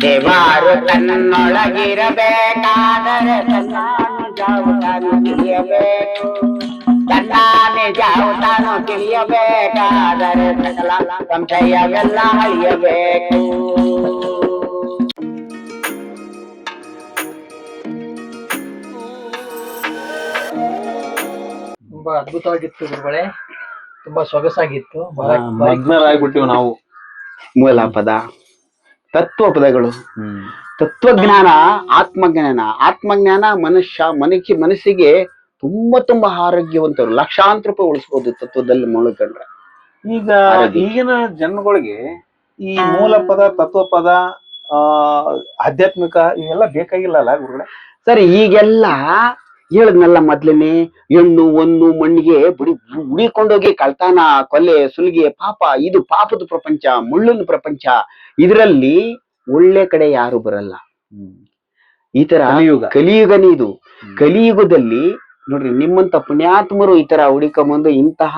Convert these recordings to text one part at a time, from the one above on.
ದೇವಾರು ತನ್ನೊಳಗಿರಬೇಕಾದರೆ ತನ್ನಾನು ಜಾವು ತಾನು ತಿಳಿಯಬೇಕು. ತನ್ನಾನೆ ಜಾವು ತಾನು ತಿಳಿಯಬೇಕಾದರೆ ಸಕಲ ಸಂಶಯವೆಲ್ಲ ಅಳಿಯಬೇಕು. ತುಂಬಾ ಅದ್ಭುತವಾಗಿತ್ತು ಗುರುಗಳೇ. ತುಂಬಾ ಸೊಗಸಾಗಿತ್ತು. ಮಗ್ನರಾಗ್ಬಿಟ್ಟಿವ್ ನಾವು. ಮೂಲ ಪದ. ತತ್ವ ಪದಗಳು ತತ್ವಜ್ಞಾನ ಆತ್ಮಜ್ಞಾನ. ಆತ್ಮಜ್ಞಾನ ಮನುಷ್ಯ ಮನಸ್ಸಿ ಮನಸ್ಸಿಗೆ ತುಂಬಾ ತುಂಬಾ ಆರೋಗ್ಯವಂತರು. ಲಕ್ಷಾಂತರ ರೂಪಾಯಿ ಉಳಿಸ್ಬೋದು ತತ್ವದಲ್ಲಿ ಮುಳುಕೊಂಡ್ರೆ ಈಗ ಈಗಿನ ಜನಗಳಿಗೆ ಈ ಮೂಲ ಪದ ತತ್ವ ಪದ ಆ ಆಧ್ಯಾತ್ಮಿಕ ಇವೆಲ್ಲ ಬೇಕಾಗಿಲ್ಲಲ್ಲ ಗುರುಗಳೇ? ಸರಿ ಈಗೆಲ್ಲ ಹೇಳದ್ನಲ್ಲ ಮೊದ್ಲನೇ ಹೆಣ್ಣು ಒಂದು ಮಣ್ಣಿಗೆ ಬುಡಿ ಉಡಿಕೊಂಡೋಗಿ ಕಳ್ತಾನ ಕೊಲೆ ಸುಲಿಗೆ ಪಾಪ ಇದು ಪಾಪದ ಪ್ರಪಂಚ ಮುಳ್ಳಿನ ಪ್ರಪಂಚ. ಇದರಲ್ಲಿ ಒಳ್ಳೆ ಕಡೆ ಯಾರು ಬರಲ್ಲ. ಈ ತರ ಕಲಿಯುಗ. ಕಲಿಯುಗನೇ ಇದು. ಕಲಿಯುಗದಲ್ಲಿ ನೋಡ್ರಿ ನಿಮ್ಮಂತ ಪುಣ್ಯಾತ್ಮರು ಈ ತರ ಹುಡಿಕೊಂಬಂದು ಇಂತಹ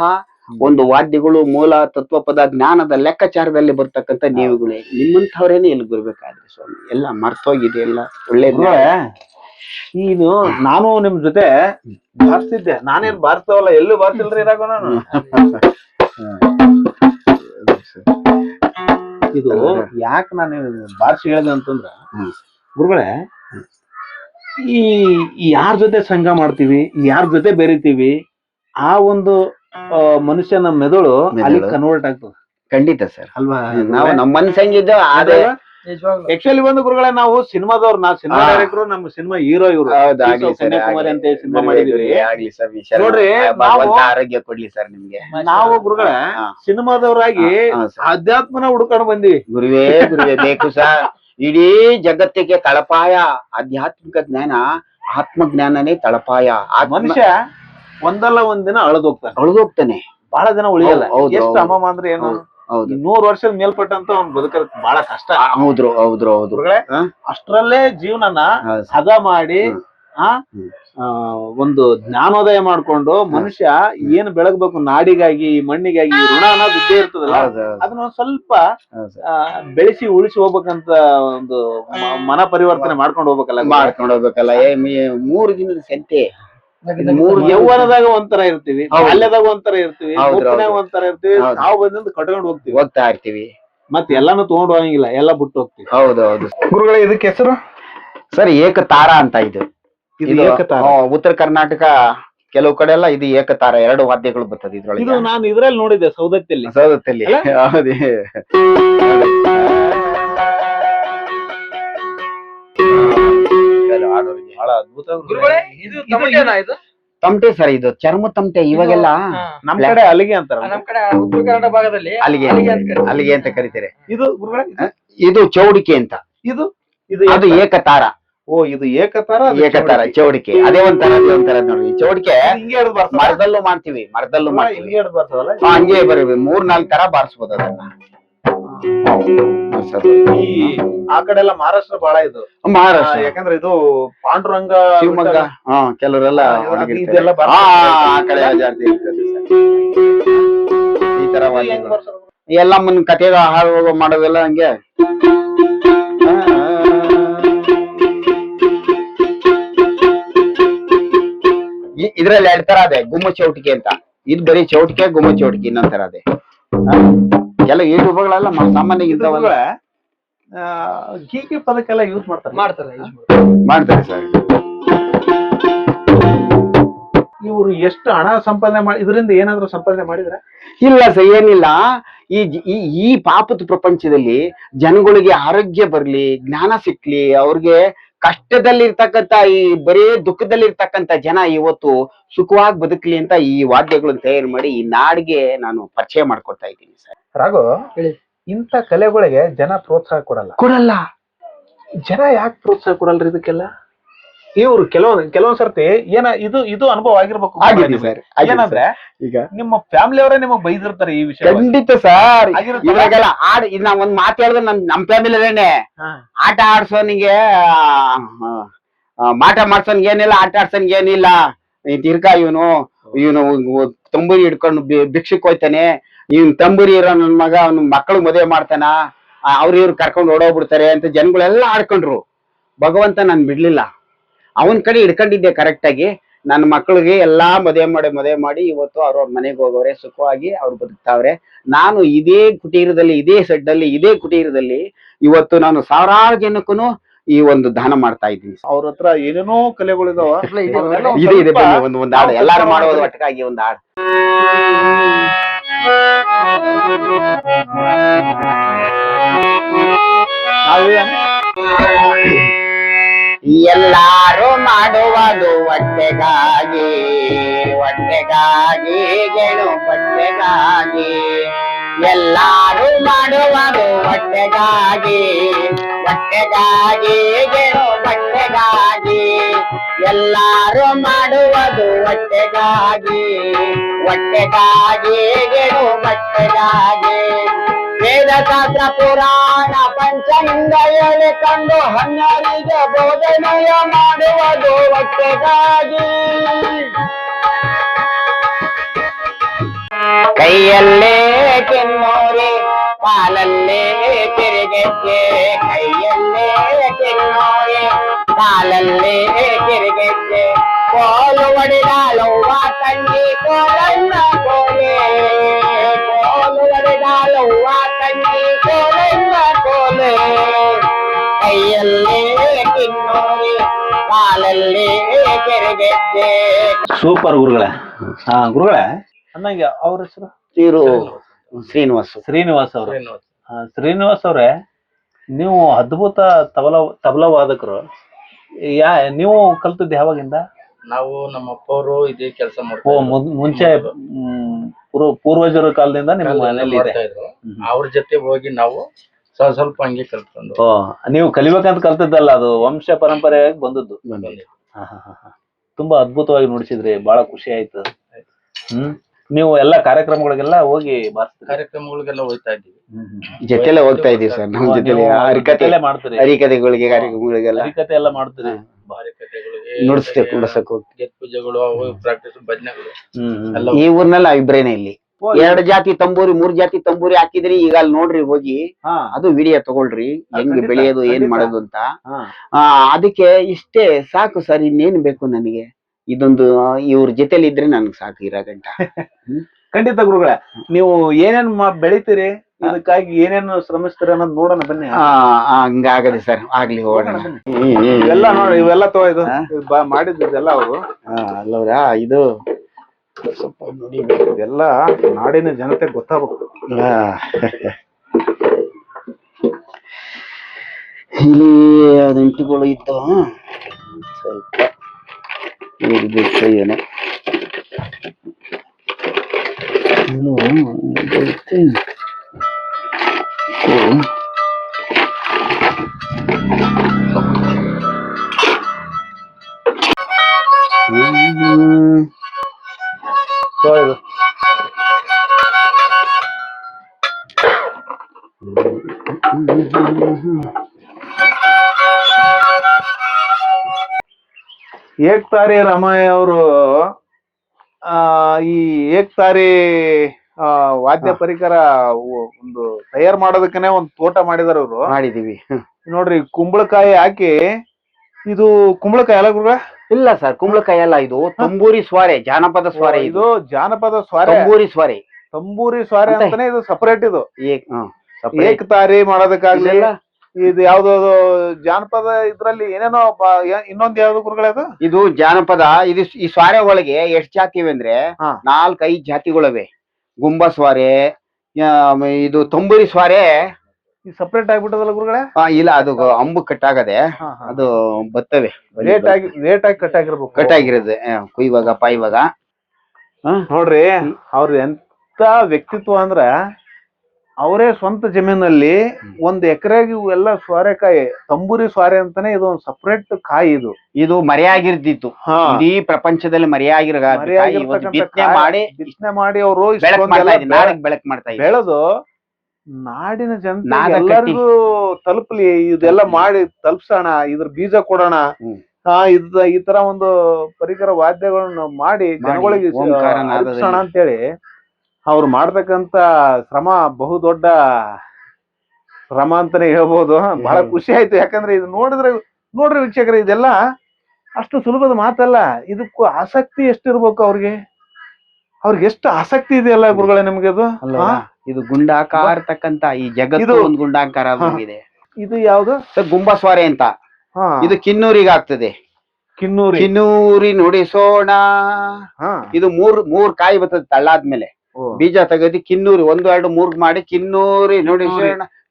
ಒಂದು ವಾದ್ಯಗಳು ಮೂಲ ತತ್ವ ಪದ ಜ್ಞಾನದ ಲೆಕ್ಕಾಚಾರದಲ್ಲಿ ಬರ್ತಕ್ಕಂಥ ನೀವುಗಳೇ ನಿಮ್ಮಂಥವ್ರೇನೆ ಇಲ್ಲಿ ಬರ್ಬೇಕಾದ್ರೆ ಸ್ವಾಮಿ? ಎಲ್ಲ ಮರ್ತೋಗಿದೆ ಎಲ್ಲ ಒಳ್ಳೆ ಇದು ನಾನು ನಿಮ್ ಜೊತೆ ಬಾರಿಸ್ತಿದ್ದೆ ನಾನೇನ್ ಬಾರಿಸ್ತಾವಲ್ಲ ಎಲ್ಲೂ ಬಾರಿಸಿಲ್ರಿ ಇರಾಗ ನಾನು? ಇದು ಯಾಕೆ ನಾನು ಬಾರಿಸಿ ಹೇಳಿದೆ ಅಂತಂದ್ರ ಗುರುಗಳೇ ಈ ಯಾರ ಜೊತೆ ಸಂಘ ಮಾಡ್ತೀವಿ ಯಾರ ಜೊತೆ ಬೆರಿತೀವಿ ಆ ಒಂದು ಮನುಷ್ಯನ ಮೆದುಳು ಅಲ್ಲಿ ಕನ್ವರ್ಟ್ ಆಗ್ತದೆ. ಖಂಡಿತ ಸರ್. ಅಲ್ವಾ? ನಾವು ನಮ್ಮ ಮನ್ಸಂಗಿದ್ದು ಆದ್ರೆ ಆಕ್ಚುಲಿ ಒಂದು ಗುರುಗಳೇ ನಾವು ಸಿನಿಮಾದವ್ರು ನಾವು ಸಿನಿಮಾ. ಡೈರೆಕ್ಟರ್ ನಮ್ಮ ಸಿನಿಮಾ ಹೀರೋ ಇವರು. ಆಗ್ಲಿ. ಅಂತ ಸಿನಿಮಾ ಮಾಡಿದ್ರಿ ಮಾಡಿದೀವಿ. ಆಗ್ಲಿ ನೋಡ್ರಿ, ನಾವು- ಆರೋಗ್ಯ ಕೊಡ್ಲಿ ಸರ್ ನಿಮ್ಗೆ. ನಾವು ಗುರುಗಳೇ. ಸಿನಿಮಾದವರಾಗಿ. ಅಧ್ಯಾತ್ಮನ ಹುಡ್ಕೊಂಡು ಬಂದಿವಿ. ಗುರುವೇ ಗುರುವೇ ಬೇಕು ಸರ್. ಇಡೀ ಜಗತ್ತಿಗೆ ತಳಪಾಯ ಆಧ್ಯಾತ್ಮಿಕ ಜ್ಞಾನ ಆತ್ಮ ಜ್ಞಾನನೇ ತಳಪಾಯ. ಆ ಮನುಷ್ಯ ಒಂದಲ್ಲ ಒಂದ್ ದಿನ ಅಳದೋಗ್ತಾನೆ. ಅಳ್ದೋಗ್ತಾನೆ. ಬಹಳ ದಿನ ಉಳಿಯಲ್ಲ. ಎಷ್ಟು. ಅಮ್ಮಮ್ಮ ಅಂದ್ರೆ ಏನು? ಹೌದು, ನೂರ್ ವರ್ಷದ ಮೇಲ್ಪಟ್ಟಂತ ಅವ್ನ್ ಬದುಕ ಬಹಳ ಕಷ್ಟ. ಹೌದ್ರು ಹೌದ್ರು ಹೌದು ಗುರುಗಳೇ ಹಾ? ಅಷ್ಟ್ರಲ್ಲೇ ಜೀವನನ ಹೌದು ಹದ ಮಾಡಿ ಆ ಆ, ಒಂದು ಜ್ಞಾನೋದಯ ಮಾಡ್ಕೊಂಡು ಮನುಷ್ಯ ಏನ್ ಬೆಳಗ್ಬೇಕು ನಾಡಿಗಾಗಿ ಮಣ್ಣಿಗಾಗಿ ಋಣ ಅನ್ನೋದು ಇದ್ದೇ ಇರ್ತದಲ್ಲ ಅದನ್ನ ಒಂದ್ ಸ್ವಲ್ಪ ಆ, ಬೆಳೆಸಿ ಉಳಿಸಿ ಹೋಗ್ಬೇಕಂತ ಒಂದು ಮನ ಪರಿವರ್ತನೆ ಮಾಡ್ಕೊಂಡು ಹೋಗ್ಬೇಕಲ್ಲ ಮಾಡ್ಕೊಂಡು ಹೋಗ್ಬೇಕಲ್ಲ. ಏ ಮೀ- ಮೂರು ದಿನದ ಸಂತೆ. ಯೌವನದಾಗ ಒಂಥರ ಇರ್ತೀವಿ. ಬಾಲ್ಯದಾಗ ಒಂಥರ ಇರ್ತೀವಿ ಒಂಥರ ಇರ್ತೀವಿ. ನಾವು ಬಂದಿಂದ ಕಟ್ಕೊಂಡು ಹೋಗ್ತೀವಿ. ಹೋಗ್ತಾ ಇರ್ತೀವಿ. ಮತ್ ಎಲ್ಲಾನು ತಗೊಂಡು ಹೋಗಂಗಿಲ್ಲ ಎಲ್ಲ ಬಿಟ್ಟು ಹೋಗ್ತೀವಿ. ಹೌದೌದು ಗುರುಗಳ ಗುರುಗಳೇ ಇದಕ್ಕೆ ಹೆಸರು? ಸರ್ ಏಕತಾರ ಅಂತ ಇದು. ಇದು ಇದು ಏಕತಾರ. ಉತ್ತರ ಕರ್ನಾಟಕ ಕೆಲವು ಕಡೆ ಎಲ್ಲ ಇದು ಏಕತಾರ ಎರಡು ವಾದ್ಯಗಳು ಬರ್ತದೆ ಇದು ಇದ್ರೊಳಗೆ ನಾನು ಇದ್ರಲ್ಲಿ ನೋಡಿದ್ದೆ ಸೌದತ್ತಲ್ಲಿ. ಸೌದತ್ತಲ್ಲಿ. ಹೌದೇ. ಬಹಳ ಅದ್ಭುತ ಗುರುಗಳೇ ಇದು ತಮಟೆನಾ ಇದು? ತಮಟೆ ಸರ್ ಇದು ಚರ್ಮ ತಮಟೆ ಇವಾಗೆಲ್ಲ ಹಾ. ನಮ್ ಕಡೆ ಅಲ್ಲಿಗೆ ಅಂತಾರ ನಮ್ ಕಡೆ ಉತ್ತರ ಕನ್ನಡ ಭಾಗದಲ್ಲಿ ಅಲ್ಲಿಗೆ ಅಲ್ಲಿಗೆ ಅಂತ ಕರೀತಾರೆ. ಅಲ್ಲಿಗೆ ಅಂತ ಕರಿತಾರೆ. ಇದು ಗುರುಗಳೇ ಇದು- ಚೌಡಿಕೆ ಅಂತ. ಇದು? ಇದು ಅದು ಏಕ- ಏಕತಾರ. ಓ ಇದು ಏಕತಾರ ಅದು ಏಕತಾರ ಚೌಡಿಕೆ. ಚೌಡಿಕೆ. ಅದೇ ಒಂಥರ ಅದೇ ಒಂಥರ ನೋಡಿ. ಚೌಡಿಕೆ ಇದು ಹಿಂಗೆ ಹಿಡ್ದು ಮರದಲ್ಲೂ ಮಾಡ್ತೀವಿ ಮರದಲ್ಲೂ ಹಿಂಗೆ ಮಾಡ್ತೀವಿ. ಹಿಡ್ದು ಬರ್ತದಲ್ಲ? ಹಾ, ಹಂಗೆ ಬರೀ ಮೂರ್ ನಾಲ್ಕು ತರ ಬಾರಿಸ್ಬೋದು ಅದನ್ನ. ಈ ಆ ಕಡೆ ಎಲ್ಲ ಮಹಾರಾಷ್ಟ್ರ ಬಹಳ ಇದು. ಮಹಾರಾಷ್ಟ್ರ. ಯಾಕಂದ್ರೆ ಇದು ಪಾಂಡುರಂಗ ಶಿವಮೊಗ್ಗ ಹಾ ಕೆಲವರೆಲ್ಲ. ಇದೆಲ್ಲ. ಆ ಕಡೆ ಇರ್ತದೆ ಸರ್. ಈ ತರ ವಾದ್ಯಗಳು. ಎಲ್ಲ ಮುನ್ ಕಥೆಗ ಹಾಡು ಮಾಡೋದೆಲ್ಲ ಹಂಗೆ. ಇ- ಇದ್ರಲ್ಲಿ ಎರಡ್ ತರ ಅದೇ ಗುಮ್ಮ ಚೌಟಿಕೆ ಅಂತ. ಇದ್ ಬರೀ ಚೌಟಿಕೆ ಗುಮ್ಮ ಚೌಟಿಕೆ ಇನ್ನೊಂದ್ ತರ ಅದೇ. ಎಲ್ಲ ರೂಪಗಳೆಲ್ಲ ಸಾಮಾನ್ಯ ಇದು ಇದ್ದಾವಲ್ಲ. ಗೀಗೆ ಪದಕ್ಕೆಲ್ಲ ಯೂಸ್ ಮಾಡ್ತಾರೆ. ಮಾಡ್ತಾರೆ ಮಾಡ್ತಾರೆ. ಮಾಡ್ತಾರೆ ಸರ್. ಇವರು ಎಷ್ಟು ಹಣ ಸಂಪಾದನೆ ಮಾಡಿ ಇದರಿಂದ ಏನಾದ್ರು ಸಂಪಾದನೆ ಮಾಡಿದ್ರೆ? ಇಲ್ಲ ಸರ್ ಏನಿಲ್ಲ. ಈ ಈ ಈ ಪಾಪದ ಪ್ರಪಂಚದಲ್ಲಿ ಜನಗಳಿಗೆ ಆರೋಗ್ಯ ಬರ್ಲಿ ಜ್ಞಾನ ಸಿಕ್ಲಿ ಅವ್ರಿಗೆ ಕಷ್ಟದಲ್ಲಿರ್ತಕ್ಕಂತ ಈ ಬರೀ ದುಃಖದಲ್ಲಿರ್ತಕ್ಕಂತ ಜನ ಇವತ್ತು ಸುಖವಾಗಿ ಬದುಕಲಿ ಅಂತ ಈ ವಾದ್ಯಗಳನ್ನು ತಯಾರು ಮಾಡಿ ಈ ನಾಡಿಗೆ ನಾನು ಪರಿಚಯ ಮಾಡ್ಕೊಡ್ತಾ ಇದ್ದೀನಿ ಸರ್. ರಾಘು ಹೇಳಿ. ಇಂಥ ಕಲೆಗಳಿಗೆ ಜನ ಪ್ರೋತ್ಸಾಹ ಕೊಡಲ್ಲ. ಕೊಡಲ್ಲ. ಜನ ಯಾಕೆ ಪ್ರೋತ್ಸಾಹ ಕೊಡಲ್ರಿ ಇದಕ್ಕೆಲ್ಲ? ಇವ್ರು ಕೆಲವೊಂದ್ ಕೆಲವೊಂದ್ ಸರ್ತಿ ಏನ ಇದು ಇದು ಅನುಭವ ಆಗಿರ್ಬೇಕು ಆಗಿದೆ. ಸರ್ ಏನಂದ್ರೆ ಈಗ ನಿಮ್ಮ ಫ್ಯಾಮಿಲಿ ಅವರೇ ನಿಮಗ್ ಬೈದಿರ್ತಾರೆ ಈ ವಿಷಯ ಖಂಡಿತ ಸರ್? ಇವಾಗೆಲ್ಲ ಆಡ್ ಇದ್ ನಾ ಒಂದ್ ಮಾತು ಹೇಳಿದ್ರೆ ನಮ್ ನಮ್ ಅವರೇನೆ. ಆಟ ಆಡ್ಸೋನಿಗೆ ಮಾಟ ಮಾಡ್ಸೋನ್ಗೆ ಏನಿಲ್ಲ ಆಟ ಆಡ್ಸೋನ್ಗೆ ಏನಿಲ್ಲ. ತಿರ್ಗಾ ಇವನು ಇವನು ತಂಬೂರಿ ಹಿಡ್ಕೊಂಡು ಬಿ- ಭಿಕ್ಷಕ್ ಹೋಯ್ತಾನೆ. ಇವನ್ ತಂಬೂರಿ ಇರೋ ನನ್ ಮಗ ಅವ್ನ ಮಕ್ಕಳು ಮದುವೆ ಮಾಡ್ತಾನ. ಅವ್ರ ಇವ್ರು ಕರ್ಕೊಂಡು ಓಡೋಗ್ಬಿಡ್ತಾರೆ ಅಂತ ಜನಗಳೆಲ್ಲ ಆಡ್ಕೊಂಡ್ರು. ಭಗವಂತ ನಾನ್ ಬಿಡ್ಲಿಲ್ಲ. ಅವನ್ ಕಡೆ ಹಿಡ್ಕೊಂಡಿದ್ದೆ ಕರೆಕ್ಟ್ ಆಗಿ. ನನ್ನ ಮಕ್ಕಳಿಗೆ ಎಲ್ಲಾ ಮದುವೆ ಮಾಡಿ ಮದುವೆ ಮಾಡಿ ಇವತ್ತು ಅವ್ರವ್ರ ಮನೆಗೆ ಹೋಗೋರೆ ಸುಖವಾಗಿ ಅವ್ರು ಬದುಕ್ತಾವ್ರೆ. ನಾನು ಇದೇ ಕುಟೀರದಲ್ಲಿ ಇದೇ ಸೆಡ್ಡಲ್ಲಿ ಇದೇ ಕುಟೀರದಲ್ಲಿ ಇವತ್ತು ನಾನು ಸಾವಿರಾರು ಜನಕ್ಕೂ ಈ ಒಂದು ದಾನ ಮಾಡ್ತಾ ಇದ್ದೀನಿ. ಅವ್ರ ಹತ್ರ ಏನೇನೋ ಕಲೆಗಳಿದಾವ ಇದೆ. ಇದೆ ಒಂದು ಒಂದು ಹಾಡು. ಎಲ್ಲಾರು ಮಾಡೋದು ಒಟ್ಟಿಗಾಗಿ ಒಂದು ಹಾಡು. ಮಾಡುವುದು ಹೊಟ್ಟೆಗಾಗಿ ಹೊಟ್ಟೆಗಾಗಿ ಗೆಣು ಹೊಟ್ಟೆಗಾಗಿ? ಎಲ್ಲಾರು ಮಾಡುವುದು ಹೊಟ್ಟೆಗಾಗಿ ಹೊಟ್ಟೆಗಾಗಿ ಗೆಣು ಹೊಟ್ಟೆಗಾಗಿ? ಎಲ್ಲಾರು ಮಾಡುವುದು ಹೊಟ್ಟೆಗಾಗಿ ಹೊಟ್ಟೆಗಾಗಿ ಗೆಣು ಬಟ್ಟೆಗಾಗಿ ವೇದಶಾಸ್ತ್ರ ಪುರಾಣ ಪಂಚಲಿಂಗ ಹೇಳಿಕೊಂಡು ಹನ್ನೆರಿಗೆ ಬೋಧನೆಯ ಮಾಡುವುದು ಹೊಟ್ಟೆಗಾಗಿ ಕೈಯಲ್ಲೇ ಕೆನ್ನೋರೆ ಕಾಲಲ್ಲೇ ತಿರುಗೆಕ್ಕೆ ಕೈಯಲ್ಲೇ ಕೆನ್ನೋರೆ ಕಾಲಲ್ಲೇ ತಿರುಗೆಕ್ಕೆ ಕೋಲು ಹೊಡೆದಾಲವ್ವ ತಂಗಿ ಕೋಲನ್ನ ಕೋಲೆ ಕೋಲು ಹೊಡೆದಾಲವ್ವ ತಂಗಿ ಕೋಲನ್ನ ಕೋಲೆ. ಕೈಯಲ್ಲೇ ಕಿನ್ನೋರೆ ಕಾಲಲ್ಲೇ ತಿರುಗೆಕ್ಕೆ ಸೂಪರ್ ಗುರುಗಳ. ಹಾ ಗುರುಗಳ. ಅನ್ನಂಗೆ ಅವ್ರ ಹೆಸರು? ಇವರು ಶ್ರೀನಿವಾಸ್. ಶ್ರೀನಿವಾಸ್ ಅವರು. ಶ್ರೀನಿವಾಸ್. ಅವರೇ. ನೀವು ಅದ್ಭುತ ತಬಲ ತಬಲ ವಾದಕರು ಯಾ ನೀವು ಕಲ್ತದ್ದು ಯಾವಾಗಿಂದ? ನಾವು ನಮ್ಮ ಅಪ್ಪವರು ಇದೇ ಕೆಲಸ ಮಾಡ್ತೀವಿ ಮುಂಚೆ ಪೂರ್ವ- ಪೂರ್ವಜರ ಕಾಲದಿಂದ ನಿಮ್ಮ ಮನೇಲಿ ಇದೆ. ಮಾಡ್ತಾ ಇದ್ರು. ಅವ್ರ ಜೊತೆ ಹೋಗಿ ನಾವು ಸ್ವಲ್ಪ ಸ್ವಲ್ಪ ಹಂಗೆ ಕಲ್ತ್ಕೊಂಡು ಓ ನೀವು ಕಲಿಬೇಕಂತ ಕಲ್ತಿದ್ದಲ್ಲ ಅದು ವಂಶ ಪರಂಪರೆಯಾಗಿ ಬಂದದ್ದು. ಹಾ, ಹಾ, ಹಾ, ಹಾ. ತುಂಬಾ ಅದ್ಭುತವಾಗಿ ನುಡಿಸಿದ್ರಿ ಬಹಳ ಖುಷಿ ಆಯ್ತು. ಹ್ಮ್ ನೀವು ಎಲ್ಲಾ ಕಾರ್ಯಕ್ರಮಗಳಿಗೆಲ್ಲ ಹೋಗಿ ಬಾರಿಸ್ತೀರಿ? ಕಾರ್ಯಕ್ರಮಗಳಿಗೆಲ್ಲ ಹೋಗ್ತಾ ಇದ್ದೀವಿ. ಜೊತೆಲೆ ಹೋಗ್ತಾ ಇದೀವಿ ಸರ್ ನಮ್ಮ ನೀವು ಜೊತೆಲೆ ಹರಿಕತೆ ಹರಿಕತೆಗಳಿಗೆ ಕಾರ್ಯಕ್ರಮಗಳಿಗೆಲ್ಲ. ಹರಿಕತೆ ಎಲ್ಲ ಮಾಡ್ತೀರಿ ನುಡಿಸ್ತೇವೆ ಕುಡಿಸಕ್ ಗೆತ್ ಪೂಜೆಗಳು ಅವು ಪ್ರಾಕ್ಟೀಸ್ ಭಜನೆಗಳು. ಎಲ್ಲ ಈ ಊರ್ನಲ್ಲಿ ಇಬ್ರೇನೆ ಇಲ್ಲಿ. ಎರಡ್ ಜಾತಿ ತಂಬೂರಿ ಮೂರ್ ಜಾತಿ ತಂಬೂರಿ ಹಾಕಿದ್ರಿ ಈಗ ಅಲ್ಲಿ ನೋಡ್ರಿ ಹೋಗಿ. ಹಾ, ಅದು ವಿಡಿಯೋ ತಗೊಳ್ರಿ ಹೆಂಗ್ ಬೆಳೆಯೋದು ಏನ್ ಮಾಡೋದು ಅಂತ. ಹಾ. ಆ ಅದಕ್ಕೆ ಇಷ್ಟೇ ಸಾಕು ಸರ್ ಇನ್ನೇನ್ ಬೇಕು ನನಗೆ. ಇದೊಂದು ಇವ್ರ ಜೊತೆಲಿ ಇದ್ರೆ ನನ್ಗೆ ಸಾಕು ಇರೋ ಗಂಟ ಖಂಡಿತ ಗುರುಗಳೇ ನೀವು ಏನೇನ್ ಮಾ- ಬೆಳಿತೀರಿ? ಇದಕ್ಕಾಗಿ ಏನೇನು ಶ್ರಮಿಸ್ತೀರ ಅನ್ನೋದು ನೋಡೋಣ ಬನ್ನಿ. ಆ, ಆ, ಹಂಗಾಗದೆ ಸರ್ ಆಗ್ಲಿ ಹೋಗೋಣ. ಇವೆಲ್ಲ ನೋಡಿ ಇವೆಲ್ಲ ತೋ ಇದು ಹಾ? ಇದು ಬ- ಮಾಡಿದ್ದೆಲ್ಲ ಅವರು. ಅಲ್ಲವ್ರಾ ಇದು. ಸ್ವಲ್ಪ ನೋಡಿ ಇದೆಲ್ಲ ನಾಡಿನ ಜನತೆ ಗೊತ್ತಾಗಬೇಕು. ಆ. ಇಲ್ಲಿ ಅದೆಂಟುಗಳು ಇತ್ತು ಸ್ವಲ್ಪ ಇರ್ಬೇಕು ಏನೋ. ಏನು ಇದು ಐತೆ. ಹ್ಮ್. ಇದು ಏಕ್ತಾರಿ ರಾಮಯ್ಯ ಅವರು ಈ ಏಕ್ತಾರಿ ವಾದ್ಯ ಪರಿಕರ ಒಂದು ತಯಾರು ಮಾಡೋದಕ್ಕನೆ ಒಂದು ತೋಟ ಮಾಡಿದಾರ ಅವರು. ಮಾಡಿದೀವಿ. ನೋಡ್ರಿ ಕುಂಬಳಕಾಯಿ ಹಾಕಿ ಇದು ಕುಂಬಳಕಾಯಿ ಅಲ್ಲ ಗುರುಗಳ? ಇಲ್ಲ ಸರ್ ಕುಂಬಳಕಾಯಿ ಅಲ್ಲ ಇದು ತಂಬೂರಿ ಸ್ವಾರೆ ಜಾನಪದ ಸ್ವಾರೆ ಇದು. ಜಾನಪದ ಸ್ವಾರೆ. ತಂಬೂರಿ ಸ್ವಾರೆ. ತಂಬೂರಿ ಸ್ವಾರೆ ಅಂತ ಅಂತಾನೆ ಇದು ಸಪರೇಟ್ ಇದು. ಏಕ್ ತಾರಿ ಮಾಡೋದಕ್ಕಾಗ್ಲಿಲ್ಲ ಇದು ಯಾವ್ದು ಜಾನಪದ ಇದ್ರಲ್ಲಿ ಏನೇನೋ ಇನ್ನೊಂದ್ ಯಾವ್ದು ಗುರುಗಳದು ಇದು ಜಾನಪದ ಇದು ಈ ಸ್ವಾರೆ ಒಳಗೆ ಎಷ್ಟ್ ಜಾತಿ ಅಂದ್ರೆ ನಾಲ್ಕೈದು ಜಾತಿಗಳಿವೆ. ಗುಂಬ ಸ್ವಾರೆ ಇದು ತಂಬೂರಿ ಸ್ವಾರೆ. ಸಪರೇಟ್ ಆಗ್ಬಿಟ್ಟದಲ್ಲ ಗುರುಗಳೇ? ಹಾ ಇಲ್ಲ ಅದು ಅಂಬು ಕಟ್ ಆಗದೆ ಅದು ಬತ್ತವೆ. ಲೇಟ್ ಆಗಿ ಲೇಟ್ ಆಗಿ ಕಟ್ ಆಗಿರ್ಬೇಕು ಕಟ್ಟಾಗಿರೋದು ಆ, ಕುಯ್ವಾಗ ಪಾಯ್ವಾಗ. ನೋಡ್ರಿ ಅವ್ರ ಎಂತ ವ್ಯಕ್ತಿತ್ವ ಅಂದ್ರ ಅವರೇ ಸ್ವಂತ ಜಮೀನಲ್ಲಿ ಒಂದ್ ಎಕರೆಗೆ ಇವೆಲ್ಲ ಸ್ವಾರೆಕಾಯಿ ತಂಬೂರಿ ಸ್ವಾರೆ ಅಂತಾನೆ ಇದು ಒಂದು ಸಪರೇಟ್ ಕಾಯಿ ಇದು. ಇದು ಮರೆಯಾಗಿರ್ತಿತ್ತು. ಹಾ. ಇಡೀ ಪ್ರಪಂಚದಲ್ಲಿ ಮರೆಯಾಗಿರೋ ಮರೆಯಾಗಿರ್ತಕ್ಕಂಥ ಬಿತ್ತನೆ ಕಾಯಿ- ಮಾಡಿ ಬಿತ್ತನೆ ಮಾಡಿ ಅವರು ಬೆಳಕ್ ಮಾಡ್ತಾ ಇದ್ದೀನಿ ನಾಳೆಗ್ ಬೆಳಕ್ ಮಾಡ್ತಾ ಇದ್ದೀನಿ ಬೆಳೆದು ನಾಡಿನ ಜನತೆ ನಾದ ಕಟ್ಟಿ. ಎಲ್ಲರಿಗೂ ತಲುಪಲಿ. ಇದೆಲ್ಲ ಮಾಡಿ ತಲುಪ್ಸೋಣ ಇದ್ರ ಬೀಜ ಕೊಡೋಣ. ಹ್ಮ್. ಹಾ ಇದ್ ಈ ತರ ಒಂದು ಪರಿಕರ ವಾದ್ಯಗಳನ್ನ ಮಾಡಿ ಮಾಡಿ, ಜನಗಳಿಗೆ ಓಂಕಾರ ನಾದದಲ್ಲಿ. ತಲುಪ್ಸೋಣ ಅಂತೇಳಿ ಅವ್ರು ಮಾಡ್ತಕ್ಕಂತ ಶ್ರಮ ಬಹು ದೊಡ್ಡ ಶ್ರಮ ಅಂತಾನೆ ಹೇಳ್ಬೋದು. ಬಹಳ ಖುಷಿ ಆಯ್ತು. ಯಾಕಂದ್ರೆ ಇದು ನೋಡಿದ್ರೆ ನೋಡ್ರಿ ವೀಕ್ಷಕರ ಇದೆಲ್ಲ ಅಷ್ಟು ಸುಲಭದ ಮಾತಲ್ಲ. ಇದಕ್ಕೂ ಆಸಕ್ತಿ ಎಷ್ಟಿರ್ಬೇಕು ಅವ್ರಿಗೆ? ಅವ್ರಿಗೆ ಎಷ್ಟು ಆಸಕ್ತಿ ಇದೆಯಲ್ಲ ಗುರುಗಳೇ ನಿಮ್ಗೆ ಅದು ಇದು ಗುಂಡಾಕಾರ ತಕ್ಕಂತ ಈ ಜಗತ್ತು ಇದು- ಒಂದು ಗುಂಡಾಕಾರ ಆಗಿದೆ ಇದು ಯಾವ್ದು? ಗುಂಬಸ್ವಾರೆ ಅಂತ. ಇದು ಕಿನ್ನೂರಿಗೆ ಆಗ್ತದೆ. ಕಿನ್ನೂರಿ ಕಿನ್ನೂರಿ ನುಡಿಸೋಣ. ಹಾ. ಇದು ಮೂರ್ ಮೂರ್ ಕಾಯಿ ಬರ್ತದೆ ತಳ್ಳಾದ್ಮೇಲೆ. ಬೀಜ ತೆಗೆದು ಕಿನ್ನೂರಿ ಒಂದು ಎರಡು ಮೂರು ಮಾಡಿ ಕಿನ್ನೂರಿ. ನೋಡಿ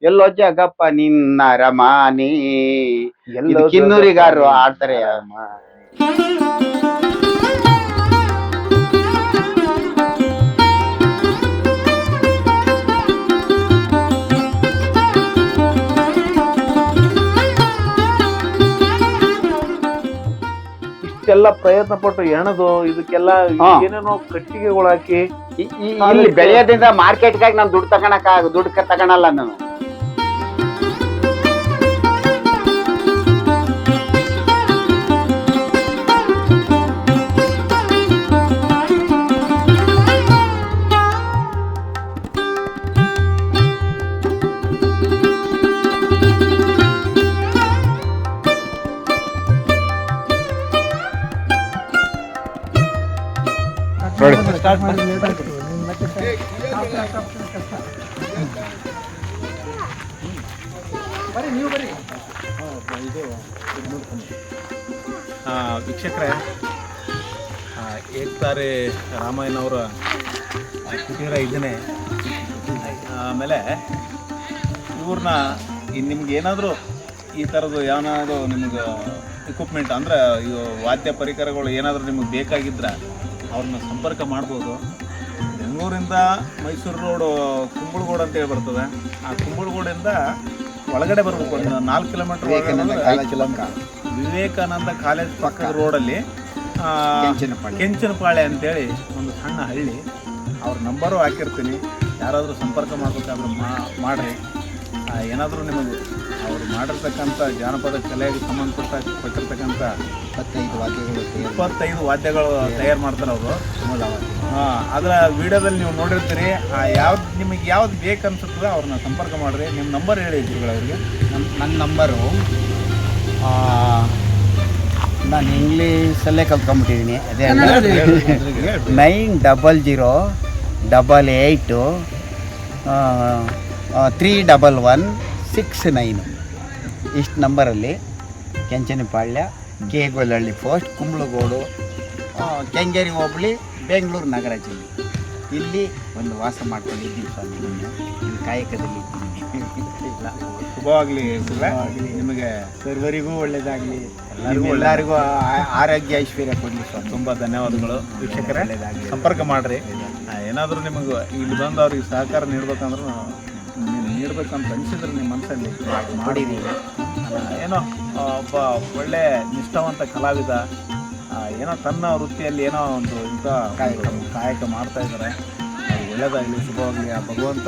ಎಲ್ಲೋ ಜಗಪ್ಪ ನಿನ್ನ ರಮಾನಿ ಕಿನ್ನೂರಿಗಾರು ಕಿನ್ನೂರಿಗಾರರು ಆಡ್ತಾರೆ. ಇಷ್ಟೆಲ್ಲ ಪ್ರಯತ್ನ ಪಟ್ಟು ಎಣದು ಇದಕ್ಕೆಲ್ಲ ಹಾ. ಏನೇನೋ ಕಟ್ಟಿಗೆಗಳು ಹಾಕಿ ಈ- ಈ- ಇಲ್ಲಿ ಬೆಳೆಯೋದ್ರಿಂದ ಮಾರ್ಕೆಟ್ಗಾಗಿ ನಾನು ದುಡ್ಡು ತಗೊಳಕ ದುಡ್ಡು ಕ- ತಗೊಳಲ್ಲ ನಾನು ಆ, ವೀಕ್ಷಕರೇ ಆ, ಏಕ್ತಾರೆ ರಾಮಾಯಣ ಅವರ ಕುಟೀರ ಇದನ್ನೇ ಆಮೇಲೆ ಇವ್ರನ್ನ ನಿಮ್ಗೆ ಏನಾದರೂ ಈ ಥರದ್ದು ಏನಾದರೂ ನಿಮ್ಗೆ ಇಕ್ವಿಪ್ಮೆಂಟ್ ಅಂದ್ರೆ ಇವು ವಾದ್ಯ ಪರಿಕರಗಳು ಏನಾದರೂ ನಿಮಗೆ ಬೇಕಾಗಿದ್ರೆ ಅವ್ರನ್ನ ಸಂಪರ್ಕ ಮಾಡ್ಬೋದು. ಬೆಂಗಳೂರಿಂದ ಮೈಸೂರು ರೋಡು ಕುಂಬಳಗೋಡು ಅಂತೇಳಿ ಬರ್ತದೆ. ಆ ಕುಂಬಳಗೋಡಿಂದ ಒಳಗಡೆ ಬರಬೇಕು. ಒಂದು ನಾಲ್ಕು ಕಿಲೋಮೀಟರ್ ವಿವೇಕಾನಂದ ಕಾಲೇಜ್ ಪಕ್ಕದ ರೋಡಲ್ಲಿ ಕೆಂಚಿನಪಾಳೆ ಅಂತೇಳಿ ಒಂದು ಸಣ್ಣ ಹಳ್ಳಿ. ಅವ್ರ ನಂಬರು ಹಾಕಿರ್ತೀನಿ. ಯಾರಾದರೂ ಸಂಪರ್ಕ ಮಾಡಬೇಕಾದ್ರೂ ಮಾಡಿರಿ. ಏನಾದರೂ ನಿಮಗೆ ಅವರು ಮಾಡಿರ್ತಕ್ಕಂಥ ಜಾನಪದ ಕಲೆಗೆ ಸಂಬಂಧಪಟ್ಟ ಪಟ್ಟಿರ್ತಕ್ಕಂಥ ಇಪ್ಪತ್ತೈದು ವಾದ್ಯಗಳು ಇಪ್ಪತ್ತೈದು ವಾದ್ಯಗಳು ತಯಾರು ಮಾಡ್ತಾರೆ ಅವರು. ಹಾಂ ಅದರ ವಿಡಿಯೋದಲ್ಲಿ ನೀವು ನೋಡಿರ್ತೀರಿ ಆ ಯಾವ್ದು ನಿಮಗೆ ಯಾವ್ದು ಬೇಕು ಅನ್ಸುತ್ತದ ಅವ್ರನ್ನ ಸಂಪರ್ಕ ಮಾಡಿರಿ. ನಿಮ್ಮ ನಂಬರ್ ಹೇಳಿ ನಮ್ಮ ನನ್ನ ನಂಬರು ನಾನು ಇಂಗ್ಲೀಷಲ್ಲೇ ಕಲ್ತ್ಕೊಂಡ್ಬಿಟ್ಟಿದ್ದೀನಿ ಅದೇ nine double zero double eight three double one six nine ಇಷ್ಟು ನಂಬರಲ್ಲಿ ಕೆಂಚನಪಾಳ್ಯ ಕೆ ಗೊಲ್ಲಹಳ್ಳಿ ಪೋಸ್ಟ್ ಕುಂಬಳಗೋಡು ಕೆಂಗೇರಿ ಹೋಬಳಿ ಬೆಂಗಳೂರು ನಗರ ಜಿಲ್ಲೆ. ಇಲ್ಲಿ ಒಂದು ವಾಸ ಮಾಡ್ಕೊಂಡಿದ್ದೀವಿ ಸ್ವಾಮಿ. ಇಲ್ಲಿ ಕಾಯಕದಲ್ಲಿ ಇಲ್ಲ ಶುಭವಾಗಲಿ ನಿಮಗೆ ಸರ್ವರಿಗೂ ಒಳ್ಳೆಯದಾಗಲಿ ಎಲ್ಲರಿಗೂ ಎಲ್ಲರಿಗೂ ಆರೋಗ್ಯ ಐಶ್ವರ್ಯ ಕೊಡಲಿ ಸ್ವಾಮಿ. ತುಂಬ ಧನ್ಯವಾದಗಳು ವೀಕ್ಷಕರೇ. ಸಂಪರ್ಕ ಮಾಡಿರಿ. ಏನಾದರೂ ನಿಮಗೆ ಇಲ್ಲಿ ಬಂದು ಅವ್ರಿಗೆ ಸಹಕಾರ ನೀಡಬೇಕಂದ್ರೆ ನೀವು ನೀಡ್ಬೇಕಂತ ಅನಿಸಿದ್ರೆ ನಿಮ್ಮ ಮನಸ್ಸಲ್ಲಿ ಮಾಡಿದ್ದೀವಿ ಏನೋ ಒಬ್ಬ ಒಳ್ಳೆ ನಿಷ್ಠಾವಂತ ಕಲಾವಿದ ಏನೋ ತನ್ನ ವೃತ್ತಿಯಲ್ಲಿ ಏನೋ ಒಂದು ಇಂಥ ಕಾಯಕ. ಕಾಯಕ ಮಾಡ್ತಾ ಇದ್ದಾರೆ. ಅದು ಒಳ್ಳೆಯದಾಗಲಿ ಶುಭವಾಗಲಿ ಆ ಭಗವಂತ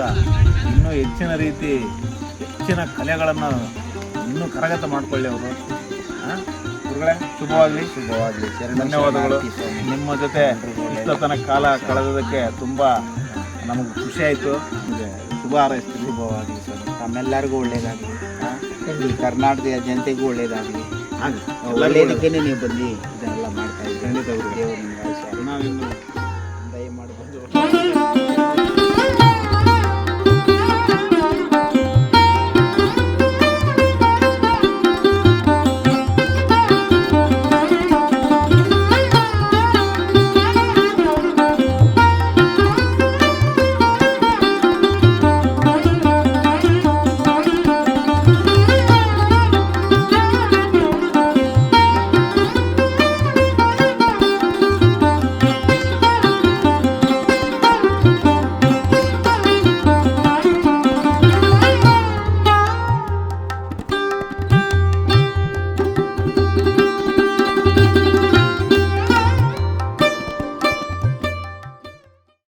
ಇನ್ನೂ ಹೆಚ್ಚಿನ ರೀತಿ ಹೆಚ್ಚಿನ ಕಲೆಗಳನ್ನು ಇನ್ನೂ ಕರಗತ ಮಾಡಿಕೊಳ್ಳಿ ಅವರು. ಗುರುಗಳೇ ಶುಭವಾಗಲಿ. ಶುಭವಾಗಲಿ. ಧನ್ಯವಾದಗಳು. ನಿಮ್ಮ ಜೊತೆ ಇಷ್ಟತನ ಕಾಲ ಕಳೆದಕ್ಕೆ ತುಂಬ ನಮಗೆ ಖುಷಿಯಾಯಿತು ಆಯಿತು. ಶುಭ ಶುಭವಾಗಲಿ ಸರ್. ತಮ್ಮೆಲ್ಲರಿಗೂ ಒಳ್ಳೇದಾಗಲಿ. ಈ ಕರ್ನಾಟಕದ ಜನತೆಗೂ ಒಳ್ಳೇದಾಗಲಿ. ಆಗಲಿ ಒಳ್ಳೇದಕ್ಕೇನೆ ನೀವು ಬಂದು ಇದನ್ನೆಲ್ಲ ಮಾಡ್ತಾ ಇದ್ದೀವಿ ದೇವರು ನಿಮ್ಗೆ ಆಯುಷ್ಯ ನಾವಿನ್ನು